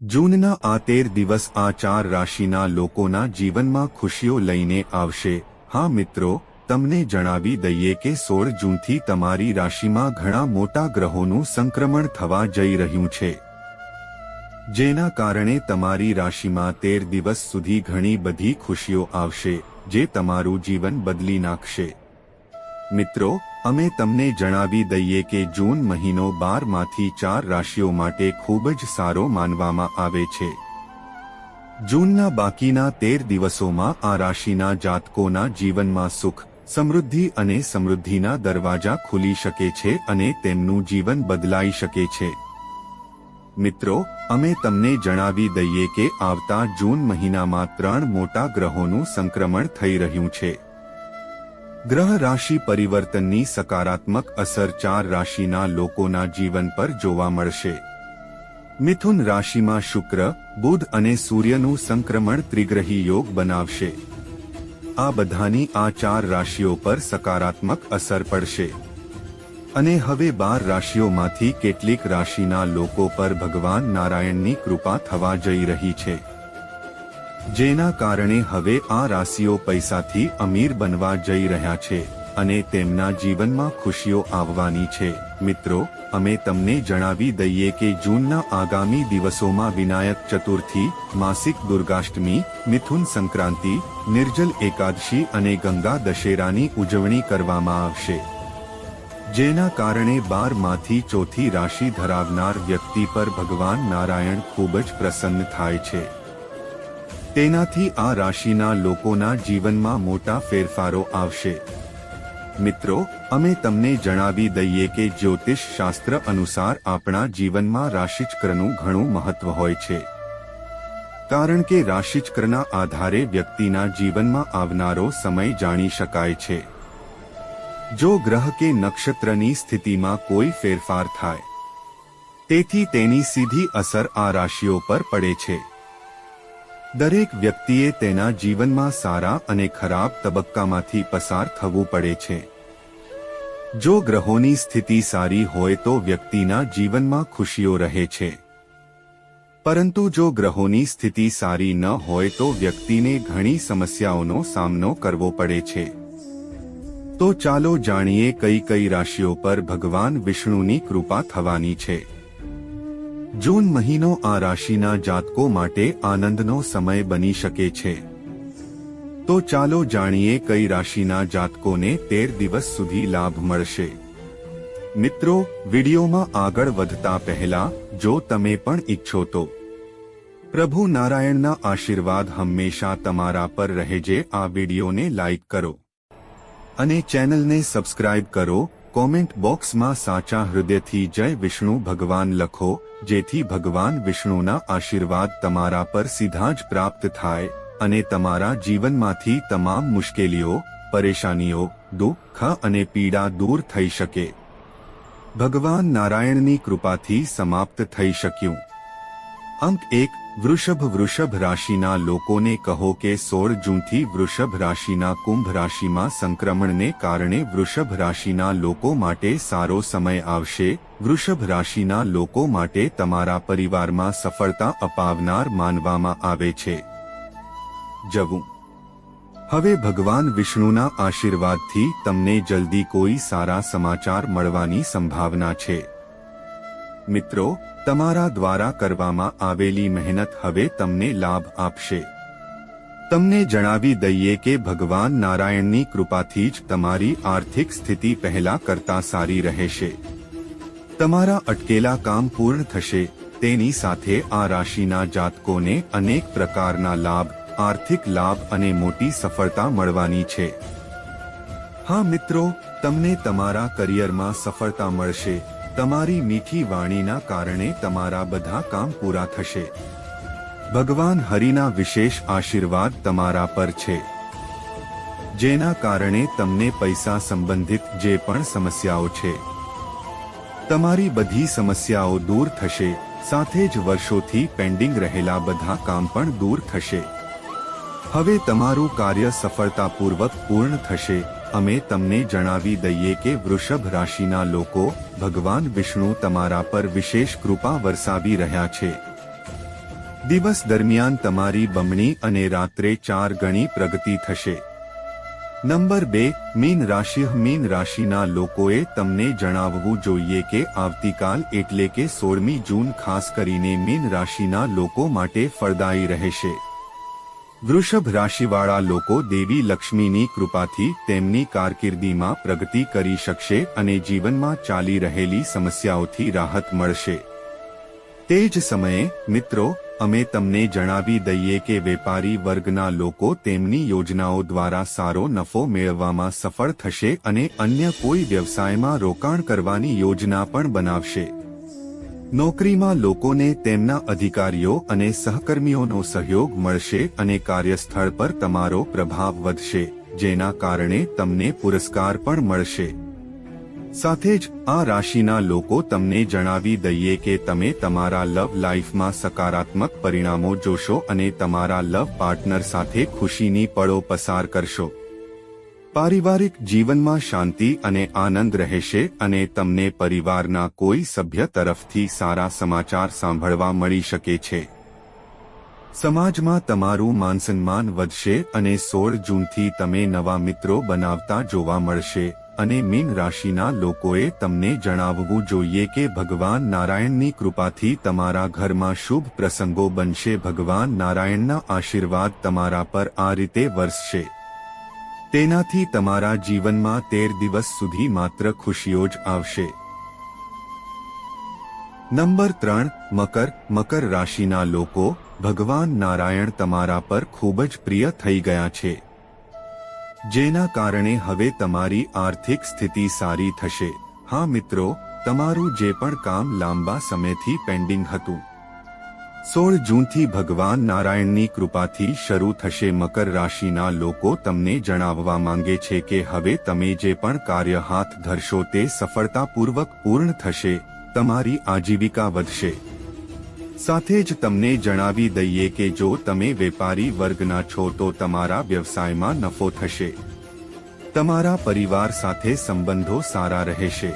જૂનના આ તેર દિવસ આ ચાર રાશિના લોકોના જીવનમાં ખુશીઓ લઈને આવશે. હા મિત્રો, તમને જણાવી દઈએ કે સોળ જૂનથી તમારી રાશિમાં ઘણા મોટા ગ્રહોનું સંક્રમણ થવા જઈ રહ્યું છે. જેના કારણે તમારી રાશિમાં તેર દિવસ સુધી ઘણી બધી ખુશીઓ આવશે, જે તમારું જીવન બદલી નાખશે. મિત્રો, અમે તમને જણાવી દઈએ કે જૂન મહિનો બારમાંથી ચાર રાશિઓ માટે ખૂબ જ સારો માનવામાં આવે છે. જૂનના બાકીના તેર દિવસોમાં આ રાશિના જાતકોના જીવનમાં સુખ, સમૃદ્ધિ અને સમૃદ્ધિના દરવાજા ખુલી શકે છે અને તેમનું જીવન બદલાઈ શકે છે. મિત્રો, અમે તમને જણાવી દઈએ કે આવતા જૂન મહિનામાં ત્રણ મોટા ગ્રહોનું સંક્રમણ થઈ રહ્યું છે. ગ્રહ રાશિ પરિવર્તનની સકારાત્મક અસર ચાર રાશિના લોકોના જીવન પર જોવા મળશે. મિથુન રાશિમાં શુક્ર, બુધ અને સૂર્યનું સંક્રમણ ત્રિગ્રહી યોગ બનાવશે. આ બધાની આ ચાર રાશિઓ પર સકારાત્મક અસર પડશે. અને હવે બાર રાશિઓમાંથી કેટલીક રાશિના લોકો પર ભગવાન નારાયણની કૃપા થવા જઈ રહી છે. જેના કારણે હવે આ રાશિઓ પૈસાથી અમીર બનવા જઈ રહ્યા છે અને તેમના જીવનમાં ખુશીઓ આવવાની છે. મિત્રો, અમે તમને જણાવી દઈએ કે જૂનના આગામી દિવસોમાં વિનાયક ચતુર્થી, માસિક દુર્ગાષ્ટમી, મિથુન સંક્રાંતિ, નિર્જલ એકાદશી અને ગંગા દશેરાની ઉજવણી કરવામાં આવશે. જેના કારણે બારમાંથી ચોથી રાશિ ધરાવનાર વ્યક્તિ પર ભગવાન નારાયણ ખૂબ જ પ્રસન્ન થાય છે. તેનાથી આ રાશિના લોકોના જીવનમાં મોટા ફેરફારો આવશે. મિત્રો, અમે તમને જણાવી દઈએ કે જ્યોતિષ શાસ્ત્ર અનુસાર આપણા જીવનમાં રાશિચક્રનું ઘણું મહત્વ હોય છે. કારણ કે રાશિચક્રના આધારે વ્યક્તિના જીવનમાં આવનારો સમય જાણી શકાય છે. જો ગ્રહ કે નક્ષત્રની સ્થિતિમાં કોઈ ફેરફાર થાય, તેથી તેની સીધી અસર આ રાશિઓ પર પડે છે. દરેક વ્યક્તિએ તેના જીવનમાં સારા અને ખરાબ તબક્કામાંથી પસાર થવું પડે છે. જો ગ્રહોની સ્થિતિ સારી હોય તો વ્યક્તિના જીવનમાં ખુશીઓ રહે છે. પરંતુ જો ગ્રહોની સ્થિતિ સારી ન હોય તો વ્યક્તિને ઘણી સમસ્યાઓનો સામનો કરવો પડે છે. તો ચાલો જાણીએ કઈ કઈ રાશિઓ પર ભગવાન વિષ્ણુની કૃપા થવાની છે. જૂન મહિનો આ રાશિના જાતકો માટે આનંદનો સમય બની શકે છે. તો ચાલો જાણીએ કઈ રાશિના જાતકોને તેર દિવસ સુધી લાભ મળશે. મિત્રો, વિડીયોમાં આગળ વધતા પહેલા, જો તમે પણ ઈચ્છો તો. પ્રભુ નારાયણના આશીર્વાદ હંમેશા તમારા પર રહેજે, આ વિડીયોને લાઇક કરો. અને ચેનલને સબસ્ક્રાઇબ કરો, કોમેન્ટ બોક્સમાં સાચા હૃદયથી જય વિષ્ણુ ભગવાન લખો જેથી ભગવાન વિષ્ણુના આશીર્વાદ તમારા પર સીધા જ પ્રાપ્ત થાય અને તમારા જીવનમાંથી તમામ મુશ્કેલીઓ, પરેશાનીઓ, દુઃખ અને પીડા દૂર થઈ શકે. ભગવાન નારાયણની કૃપાથી સમાપ્ત થઈ શક્યું. અંક એક વૃષભ વૃષભ રાશિના લોકોને કહો કે સોળ જૂનથી વૃષભ રાશિના કુંભ રાશિમાં સંક્રમણને કારણે વૃષભ રાશિના લોકો માટે સારો સમય આવશે. વૃષભ રાશિના લોકો માટે તમારા પરિવારમાં સફળતા અપાવનાર માનવામાં આવે છે. જવું. હવે ભગવાન વિષ્ણુના આશીર્વાદથી તમને જલ્દી કોઈ સારા સમાચાર મળવાની સંભાવના છે. મિત્રો તમારા દ્વારા કરવામાં આવેલી મહેનત હવે તમને લાભ આપશે. તમને જણાવી દઈએ કે ભગવાન નારાયણની કૃપાથી જ તમારી આર્થિક સ્થિતિ પહેલા કરતા સારી રહેશે. તમારા અટકેલા કામ પૂર્ણ થશે, તેની સાથે આ રાશિના જાતકોને અનેક પ્રકારના લાભ, આર્થિક લાભ અને મોટી સફળતા મળવાની છે. હા મિત્રો, તમને તમારા કરિયરમાં સફળતા મળશે. તમારી મીઠી વાણીના કારણે તમારા બધા કામ પૂરા થશે. ભગવાન હરિના વિશેષ આશીર્વાદ તમારા પર છે. જેના કારણે તમને પૈસા સંબંધિત જે પણ સમસ્યાઓ છે. તમારી બધી સમસ્યાઓ દૂર થશે, સાથે જ વર્ષોથી પેન્ડિંગ રહેલા બધા કામ પણ દૂર થશે. હવે તમારું કાર્ય સફળતાપૂર્વક પૂર્ણ થશે. અમે તમને જણાવી દઈએ કે વૃષભ રાશિના લોકો ભગવાન વિષ્ણુ તમારા પર વિશેષ કૃપા વરસાવી રહ્યા છે. દિવસ દરમિયાન તમારી બમણી અને રાત્રે ચાર ગણી પ્રગતિ થશે. નંબર બે, મીન રાશિ, મીન રાશિના લોકોએ તમને જણાવવું જોઈએ કે આવતીકાલ એટલે કે સોળમી જૂન ખાસ કરીને મીન રાશિના લોકો માટે ફળદાયી રહેશે. વૃષભ રાશિવાળા લોકો દેવી લક્ષ્મીની કૃપાથી તેમની કારકિર્દીમાં પ્રગતિ કરી શકશે અને જીવનમાં ચાલી રહેલી સમસ્યાઓથી રાહત મળશે. તે જ સમયે, મિત્રો, અમે તમને જણાવી દઈએ કે વેપારી વર્ગના લોકો તેમની યોજનાઓ દ્વારા સારો નફો મેળવવામાં સફળ થશે અને અન્ય કોઈ વ્યવસાયમાં રોકાણ કરવાની યોજના પણ બનાવશે. નોકરીમાં લોકોને તેમના અધિકારીઓ અને સહકર્મીઓનો સહયોગ મળશે અને કાર્યસ્થળ પર તમારો પ્રભાવ વધશે, જેના કારણે તમને પુરસ્કાર પણ મળશે. સાથે જ, આ રાશિના લોકો તમને જણાવી દઈએ કે તમે તમારા લવ લાઈફમાં સકારાત્મક પરિણામો જોશો અને તમારા લવ પાર્ટનર સાથે ખુશીની પળો પસાર કરશો. પારિવારિક જીવનમાં શાંતિ અને આનંદ રહેશે અને તમને પરિવારના કોઈ સભ્ય તરફથી સારા સમાચાર સાંભળવા મળી શકે છે. સમાજમાં તમારું માનસન્માન વધશે અને સોળ જૂનથી તમે નવા મિત્રો બનાવતા જોવા મળશે અને મીન રાશિના લોકોએ તમને જણાવવું જોઈએ કે ભગવાન નારાયણની કૃપાથી તમારા ઘરમાં શુભ પ્રસંગો બનશે. ભગવાન નારાયણના આશીર્વાદ તમારા પર આ રીતે વરસશે. તેનાથી તમારા જીવનમાં તેર દિવસ સુધી માત્ર ખુશીઓ જ આવશે. નંબર ત્રણ, મકર. મકર રાશિના લોકો, ભગવાન નારાયણ તમારા પર ખૂબ જ પ્રિય થઈ ગયા છે. જેના કારણે હવે તમારી આર્થિક સ્થિતિ સારી થશે. હા મિત્રો, તમારું જે પણ કામ લાંબા સમયથી પેન્ડિંગ હતું. સોળ જૂનથી ભગવાન નારાયણની કૃપાથી શરૂ થશે મકર રાશિના લોકો તમને જણાવવા માંગે છે કે હવે તમે જે પણ કાર્ય હાથ ધરશો તે સફળતાપૂર્વક પૂર્ણ થશે, તમારી આજીવિકા વધશે. સાથે જ તમને જણાવી દઈએ કે જો તમે વેપારી વર્ગના છો તો તમારા વ્યવસાયમાં નફો થશે. તમારા પરિવાર સાથે સંબંધો સારા રહેશે.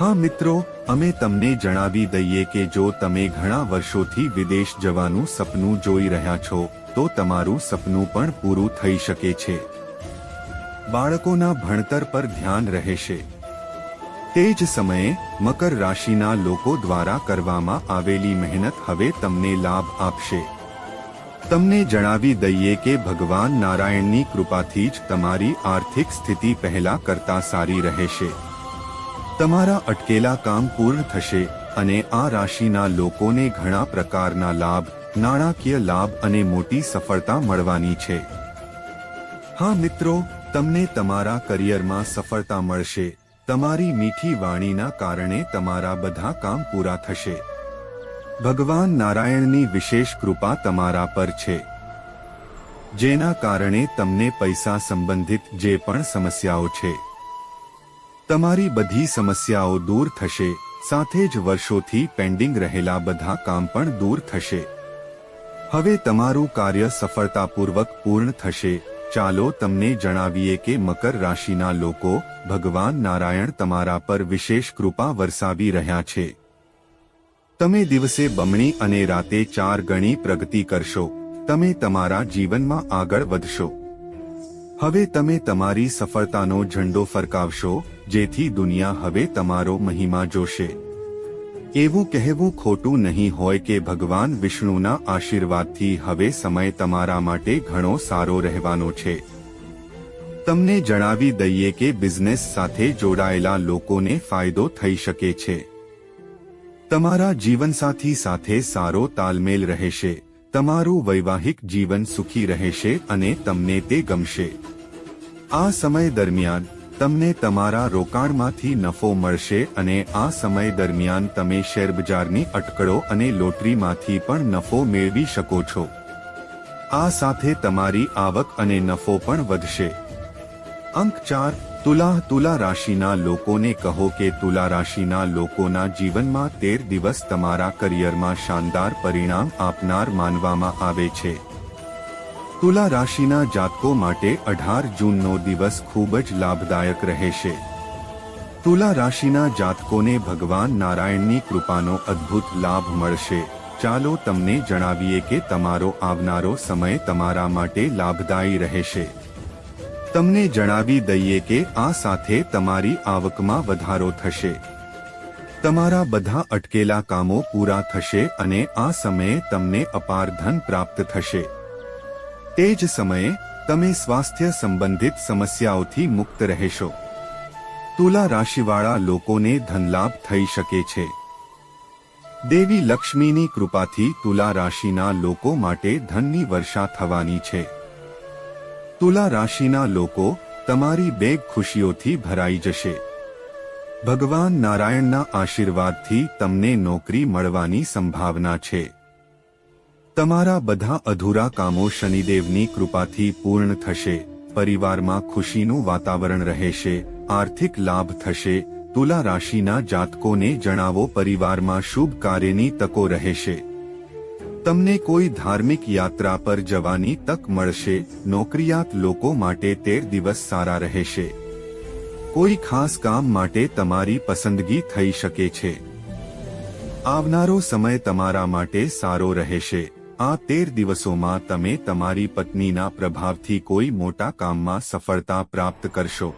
હા મિત્રો, અમે તમને જણાવી દઈએ કે જો તમે ઘણા વર્ષોથી વિદેશ જવાનું સપનું જોઈ રહ્યા છો, તો તમારું સપનું પણ પૂરું થઈ શકે છે. બાળકોના ભણતર પર ધ્યાન રહેશે. તે જ સમયે, મકર રાશિના લોકો દ્વારા કરવામાં આવેલી મહેનત હવે તમને લાભ આપશે. તમને જણાવી દઈએ કે ભગવાન નારાયણની કૃપાથી જ તમારી આર્થિક સ્થિતિ પહેલા કરતા સારી રહેશે. તમારા અટકેલા કામ પૂર્ણ થશે અને આ રાશિના લોકોને ઘણા પ્રકારના લાભ, નાણાકીય લાભ અને મોટી સફળતા મળવાની છે. હા મિત્રો, તમને તમારા કરિયરમાં સફળતા મળશે. તમારી મીઠી વાણીના કારણે તમારા બધા કામ પૂરા થશે. ભગવાન નારાયણની વિશેષ કૃપા તમારા પર છે. જેના કારણે તમને પૈસા સંબંધિત જે પણ સમસ્યાઓ છે. તમારી બધી સમસ્યાઓ દૂર થશે, સાથે જ વર્ષોથી પેન્ડિંગ રહેલા બધા કામ પણ દૂર થશે. હવે તમારું કાર્ય સફળતાપૂર્વક પૂર્ણ થશે. ચાલો તમને જણાવીએ કે મકર રાશિના લોકો ભગવાન નારાયણ તમારા પર વિશેષ કૃપા વરસાવી રહ્યા છે. તમે દિવસે બમણી અને રાતે ચાર ગણી પ્રગતિ કરશો. તમે તમારા જીવનમાં આગળ વધશો. હવે તમે તમારી સફળતાનો ઝંડો ફરકાવશો, જેથી દુનિયા હવે તમારો મહિમા જોશે. એવું કહેવું ખોટું નહીં હોય કે ભગવાન વિષ્ણુના આશીર્વાદથી હવે સમય તમારા માટે ઘણો સારો રહેવાનો છે. તમને જણાવી દઈએ કે બિઝનેસ સાથે જોડાયેલા લોકોને ફાયદો થઈ શકે છે. તમારા જીવનસાથી સાથે સારો તાલમેલ રહેશે. તમારું વૈવાહિક જીવન સુખી રહેશે અને તમને તે ગમશે. આ સમય દરમિયાન તમને તમારા રોકાણમાંથી નફો મળશે અને આ સમય દરમિયાન તમે શેરબજારની અટકળો અને લોટરીમાંથી પણ નફો મેળવી શકો છો. આ સાથે તમારી આવક અને નફો પણ વધશે. અંક ચાર તુલા તુલા રાશિના લોકોને કહો કે તુલા રાશિના લોકોના જીવનમાં તેર દિવસ તમારા કરિયરમાં શાનદાર પરિણામ આપનાર માનવામાં આવે છે. તુલા રાશિના જાતકો માટે અઢાર જૂનનો દિવસ ખૂબ જ લાભદાયક રહેશે. તુલા રાશિના જાતકોને ભગવાન નારાયણની કૃપાનો અદ્ભુત લાભ મળશે. ચાલો તમને જણાવીએ કે તમારો આવનારો સમય તમારા માટે લાભદાયી રહેશે. તમને જણાવી દઈએ કે આ સાથે તમારી આવકમાં વધારો થશે. તમારા બધા અટકેલા કામો પૂરા થશે અને આ સમયે તમને અપાર ધન પ્રાપ્ત થશે. તે જ સમયે તમે સ્વાસ્થ્ય સંબંધિત સમસ્યાઓથી મુક્ત રહેશો. તુલા રાશિવાળા લોકોને ધનલાભ થઈ શકે છે. દેવી લક્ષ્મીની કૃપાથી તુલા રાશિના લોકો માટે ધનની વર્ષા થવાની છે. તુલા રાશિના લોકો તમારી બેગ ખુશીઓથી ભરાઈ જશે. ભગવાન નારાયણના આશીર્વાદથી તમને નોકરી મળવાની સંભાવના છે. તમારા બધા અધૂરા કામો શનિદેવની કૃપાથી પૂર્ણ થશે, પરિવારમાં ખુશીનું વાતાવરણ રહેશે, આર્થિક લાભ થશે, તુલા રાશિના જાતકોને જણાવો પરિવારમાં શુભ કાર્યની તકો રહેશે. તમને કોઈ ધાર્મિક યાત્રા પર જવાની તક મળશે, નોકરિયાત લોકો માટે તેર દિવસ સારા રહેશે. કોઈ ખાસ કામ માટે તમારી પસંદગી થઈ શકે છે. આવનારો સમય તમારા માટે સારો રહેશે. આ તેર દિવસોમાં તમે તમારી પત્નીના પ્રભાવથી કોઈ મોટા કામમાં સફળતા પ્રાપ્ત કરશો.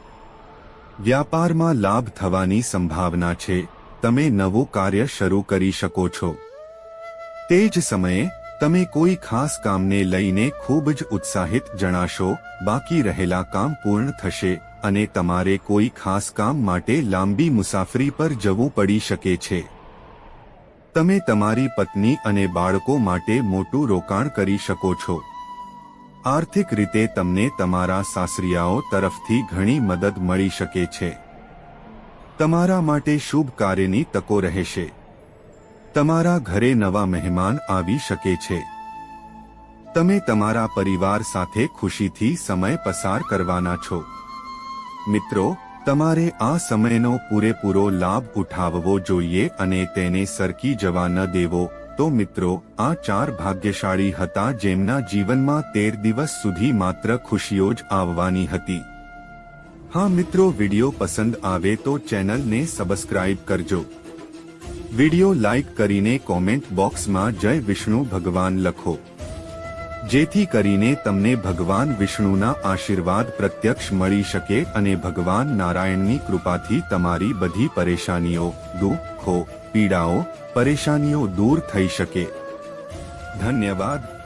વ્યાપારમાં લાભ થવાની સંભાવના છે. તમે નવું કાર્ય શરૂ કરી શકો છો. તે જ સમયે, તમે કોઈ ખાસ કામને લઈને ખૂબ જ ઉત્સાહિત જણાશો, બાકી રહેલા કામ પૂર્ણ થશે, અને તમારે કોઈ ખાસ કામ માટે લાંબી મુસાફરી પર જવું પડી શકે છે. તમે તમારી પત્ની અને બાળકો માટે મોટું રોકાણ કરી શકો છો. આર્થિક રીતે તમને તમારા સાસરિયાઓ તરફથી ઘણી મદદ મળી શકે છે. તમારા માટે શુભ કાર્યની તકો રહેશે. તમારા ઘરે નવા મહેમાન આવી શકે છે. તમે તમારા પરિવાર સાથે ખુશીથી સમય પસાર કરવાના છો. મિત્રો, તમારે આ સમયનો પૂરેપૂરો લાભ ઉઠાવવો જોઈએ અને તેને સરકી જવા ન દેવો. તો મિત્રો, આ ચાર ભાગ્યશાળી હતા જેમના જીવનમાં તેર દિવસ સુધી માત્ર ખુશીઓ જ આવવાની હતી. હા મિત્રો, વિડિયો પસંદ આવે તો ચેનલને સબસ્ક્રાઇબ કરજો. વિડિયો લાઇક કરીને કોમેન્ટ બોક્સમાં જય વિષ્ણુ ભગવાન લખો. જેથી કરીને તમને ભગવાન વિષ્ણુના આશીર્વાદ પ્રત્યક્ષ મળી શકે અને ભગવાન નારાયણની કૃપાથી તમારી બધી પરેશાનીઓ દુઃખો પીડાઓ, પરેશાનીઓ દૂર થઈ શકે. ધન્યવાદ.